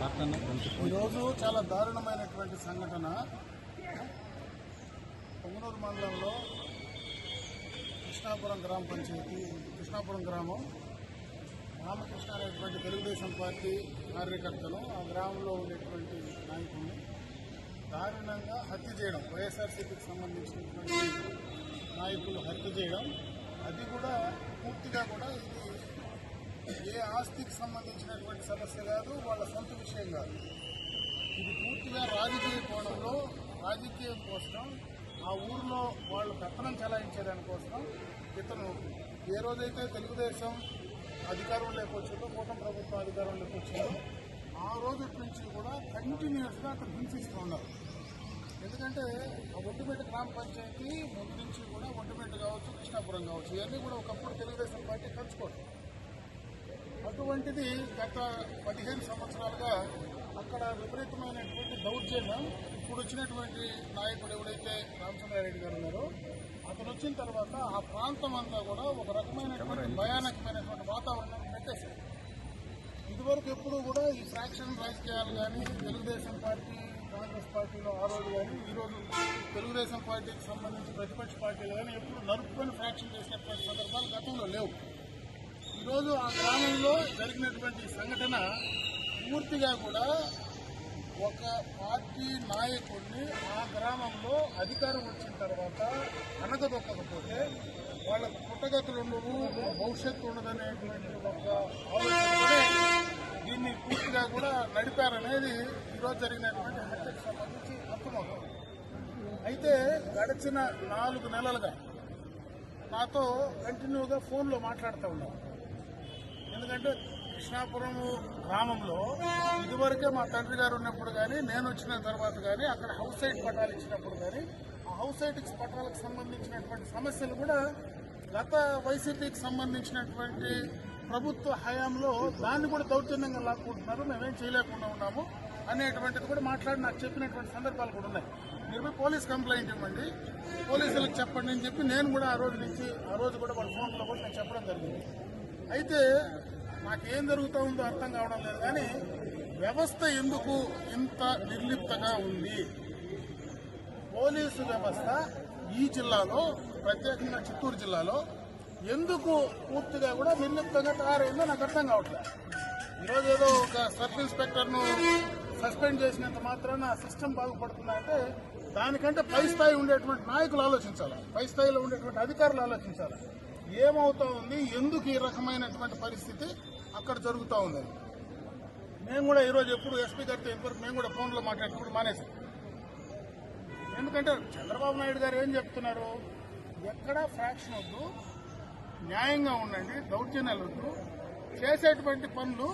పక్కన ఈరోజు చాలా దారుణమైనటువంటి సంఘటన. పొంగనూరు మండలంలో కృష్ణాపురం గ్రామ పంచాయతీ కృష్ణాపురం గ్రామం. రామకృష్ణ అనేటువంటి తెలుగుదేశం పార్టీ కార్యకర్తను ఆ గ్రామంలో ఉండేటువంటి నాయకుడిని దారుణంగా హత్య చేయడం వైఎస్ఆర్సీపీకి సంబంధించినటువంటి నాయకులు హత్య చేయడం అది కూడా పూర్తిగా కూడా ఇది ఏ ఆస్తికి సంబంధించినటువంటి సమస్య కాదు వాళ్ళ సొంత విషయం కాదు. ఇది పూర్తిగా రాజకీయ కోణంలో రాజకీయం కోసం ఆ ఊర్లో వాళ్ళు పెత్తనం చెలాయించేదానికోసం ఇతను ఏ రోజైతే తెలుగుదేశం అధికారం లేకొచ్చిందో కూటమి ప్రభుత్వం అధికారం లేకొచ్చిందో ఆ రోజు నుంచి కూడా కంటిన్యూస్గా అతను హింసిస్తూ ఉన్నారు. ఎందుకంటే ఆ ఒంటిపేట గ్రామ పంచాయతీ ముందు నుంచి కూడా ఒంటిపేట కావచ్చు కృష్ణాపురం కావచ్చు ఇవన్నీ కూడా ఒకప్పుడు తెలుగుదేశం పార్టీ ఖర్చుకోవడం అటువంటిది గత పదిహేను సంవత్సరాలుగా అక్కడ విపరీతమైనటువంటి దౌర్జన్యం. ఇప్పుడు వచ్చినటువంటి నాయకుడు ఎవడైతే రామచంద్రారెడ్డి గారు ఉన్నారో అతను వచ్చిన తర్వాత ఆ ప్రాంతం అంతా కూడా ఒక రకమైనటువంటి భయానకమైనటువంటి వాతావరణం పెట్టేశారు. ఇదివరకు ఎప్పుడు కూడా ఈ ఫ్రాక్షన్ రాజకీయాలు కానీ తెలుగుదేశం పార్టీ కాంగ్రెస్ పార్టీలో ఆ రోజు కానీ ఈ రోజు తెలుగుదేశం పార్టీకి సంబంధించి ప్రతిపక్ష పార్టీలు కానీ ఎప్పుడు నరుపుకొని ఫ్రాక్షన్ చేసినటువంటి సందర్భాలు గతంలో లేవు. ఈరోజు ఆ గ్రామంలో జరిగినటువంటి సంఘటన పూర్తిగా కూడా ఒక పార్టీ నాయకుడిని ఆ గ్రామంలో అధికారం వచ్చిన తర్వాత అనగదొక్కకపోతే వాళ్ళ పుట్టగతులు ఉండవు భవిష్యత్తు ఉండదనేటువంటి ఒక ఆలోచనతోనే దీన్ని పూర్తిగా కూడా నడిపారనేది ఈరోజు జరిగినటువంటి హత్యకు సంబంధించి అర్థమవుతుంది. అయితే గడిచిన నాలుగు నెలలుగా నాతో కంటిన్యూగా ఫోన్లో మాట్లాడుతూ ఉన్నారు. ఎందుకంటే కృష్ణాపురం గ్రామంలో ఇదివరకే మా తండ్రి గారు ఉన్నప్పుడు కానీ నేను వచ్చిన తర్వాత కానీ అక్కడ హౌస్ సైట్ పట్టాలు ఇచ్చినప్పుడు కానీ ఆ హౌస్ సైట్ పట్టాలకు సంబంధించినటువంటి సమస్యలు కూడా గత వైసీపీకి సంబంధించినటువంటి ప్రభుత్వ హయాంలో దాన్ని కూడా దౌర్జన్యంగా లాక్కుంటున్నారు. మేమేం చేయలేకుండా ఉన్నాము అనేటువంటిది కూడా మాట్లాడి నాకు చెప్పినటువంటి సందర్భాలు కూడా ఉన్నాయి. మీరు పోలీస్ కంప్లైంట్ ఇవ్వండి. పోలీసులకు చెప్పండి అని చెప్పి నేను కూడా ఆ రోజు నుంచి ఆ రోజు కూడా వాళ్ళ ఫోన్లో కూడా నేను చెప్పడం జరిగింది. అయితే మాకేం జరుగుతూ ఉందో అర్థం కావడం లేదు కానీ వ్యవస్థ ఎందుకు ఇంత నిర్లిప్తగా ఉంది? పోలీసు వ్యవస్థ ఈ జిల్లాలో ప్రత్యేకంగా చిత్తూరు జిల్లాలో ఎందుకు పూర్తిగా కూడా నిర్లిప్తంగా తయారైందో నాకు అర్థం కావట్లేదు. ఈరోజు ఏదో ఒక సబ్ ఇన్స్పెక్టర్ను సస్పెండ్ చేసినంత మాత్రాన సిస్టమ్ బాగుపడుతుందంటే దానికంటే పై స్థాయి ఉండేటువంటి నాయకులు ఆలోచించాలి. పై స్థాయిలో ఉండేటువంటి అధికారులు ఆలోచించాలి. ఏమవుతా ఉంది? ఎందుకు ఈ రకమైనటువంటి పరిస్థితి అక్కడ జరుగుతూ ఉందని మేము కూడా ఈరోజు ఎప్పుడు ఎస్పీ గారితో ఇంతవరకు మేము కూడా ఫోన్లో మాట్లాడేటప్పుడు మానేసాం. ఎందుకంటే చంద్రబాబు నాయుడు గారు ఏం చెప్తున్నారు? ఎక్కడా ఫ్రాక్షన్ వద్దు న్యాయంగా ఉండండి దౌర్జన్యాలు వద్దు చేసేటువంటి పనులు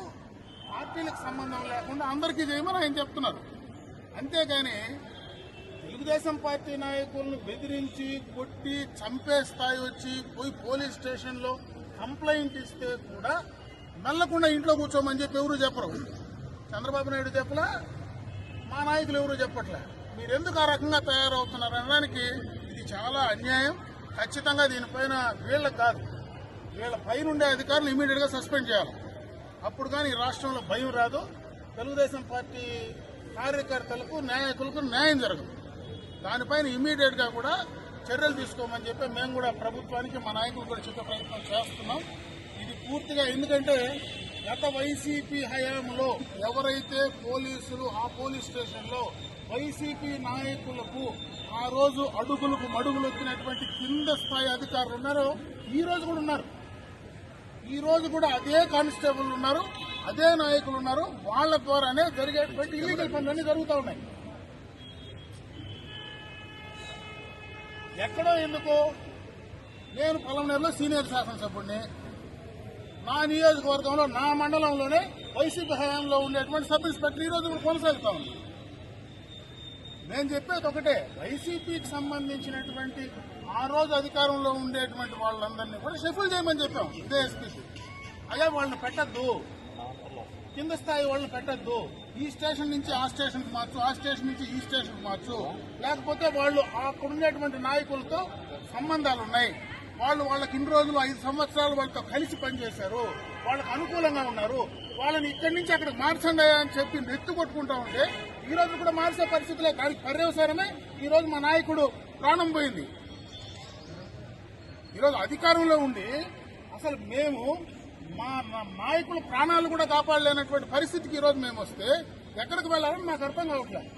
పార్టీలకు సంబంధం లేకుండా అందరికీ చేయమని ఆయన చెప్తున్నారు. అంతేగాని తెలుగుదేశం పార్టీ నాయకులను బెదిరించి కొట్టి చంపే స్థాయి వచ్చి పోయి పోలీస్ స్టేషన్లో కంప్లైంట్ ఇస్తే కూడా మెల్లకుండా ఇంట్లో కూర్చోమని చెప్పి ఎవరు చెప్పరు. చంద్రబాబు నాయుడు చెప్పలా మా నాయకులు ఎవరు చెప్పట్లే. మీరెందుకు ఆ రకంగా తయారవుతున్నారు అనడానికి ఇది చాలా అన్యాయం. ఖచ్చితంగా దీనిపైన వీళ్ళకి కాదు వీళ్ళ పైన ఉండే అధికారులు ఇమీడియట్గా సస్పెండ్ చేయాలి. అప్పుడు కానీ ఈ రాష్ట్రంలో భయం రాదు. తెలుగుదేశం పార్టీ కార్యకర్తలకు నాయకులకు న్యాయం జరగదు. దానిపైన ఇమీడియట్గా కూడా చర్యలు తీసుకోమని చెప్పి మేము కూడా ప్రభుత్వానికి మా నాయకులు కూడా చెప్పే ప్రయత్నం చేస్తున్నాం. ఇది పూర్తిగా ఎందుకంటే గత వైసీపీ హయాంలో ఎవరైతే పోలీసులు ఆ పోలీస్ స్టేషన్లో వైసీపీ నాయకులకు ఆ రోజు అడుగులకు మడుగులు వచ్చినటువంటి కింద స్థాయి అధికారులు ఉన్నారో ఈ రోజు కూడా ఉన్నారు. ఈ రోజు కూడా అదే కానిస్టేబుల్ ఉన్నారు అదే నాయకులు ఉన్నారు. వాళ్ళ ద్వారానే జరిగేటువంటి ఇల్లీగల్ పనులన్నీ జరుగుతూ ఉన్నాయి. ఎక్కడో ఎందుకు? నేను పొలంనేరులో సీనియర్ శాసనసభ్యుడిని. నా నియోజకవర్గంలో నా మండలంలోనే వైసీపీ హయాంలో ఉండేటువంటి సబ్ ఇన్స్పెక్టర్ ఈ రోజు కూడా కొనసాగుతా ఉంది. నేను చెప్పేది ఒకటే వైసీపీకి సంబంధించినటువంటి ఆ రోజు అధికారంలో ఉండేటువంటి వాళ్ళందరినీ కూడా షఫుల్ చేయమని చెప్పాం. ఇదే ఎస్పీసీ. అదే వాళ్ళని పెట్టద్దు. కింద స్థాయి వాళ్ళని పెట్టద్దు. ఈ స్టేషన్ నుంచి ఆ స్టేషన్కి మార్చు ఆ స్టేషన్ నుంచి ఈ స్టేషన్కి మార్చు. లేకపోతే వాళ్ళు అక్కడ ఉండేటువంటి నాయకులతో సంబంధాలు ఉన్నాయి. వాళ్ళు వాళ్ళకి ఇన్ని రోజులు ఐదు సంవత్సరాలు వాళ్ళతో కలిసి పనిచేశారు. వాళ్ళకి అనుకూలంగా ఉన్నారు. వాళ్ళని ఇక్కడి నుంచి అక్కడికి మార్చండి అని చెప్పి నెత్తు కొట్టుకుంటా ఉంటే ఈ రోజు కూడా మార్చే పరిస్థితులే దానికి పర్యవసరమే ఈ రోజు మా నాయకుడు ప్రాణం పోయింది. ఈరోజు అధికారంలో ఉండి అసలు మేము మా మా నాయకుల ప్రాణాలు కూడా కాపాడలేనటువంటి పరిస్థితికి ఈరోజు మేము వస్తే ఎక్కడికి వెళ్ళాలని నాకు అర్థం కావట్లేదు.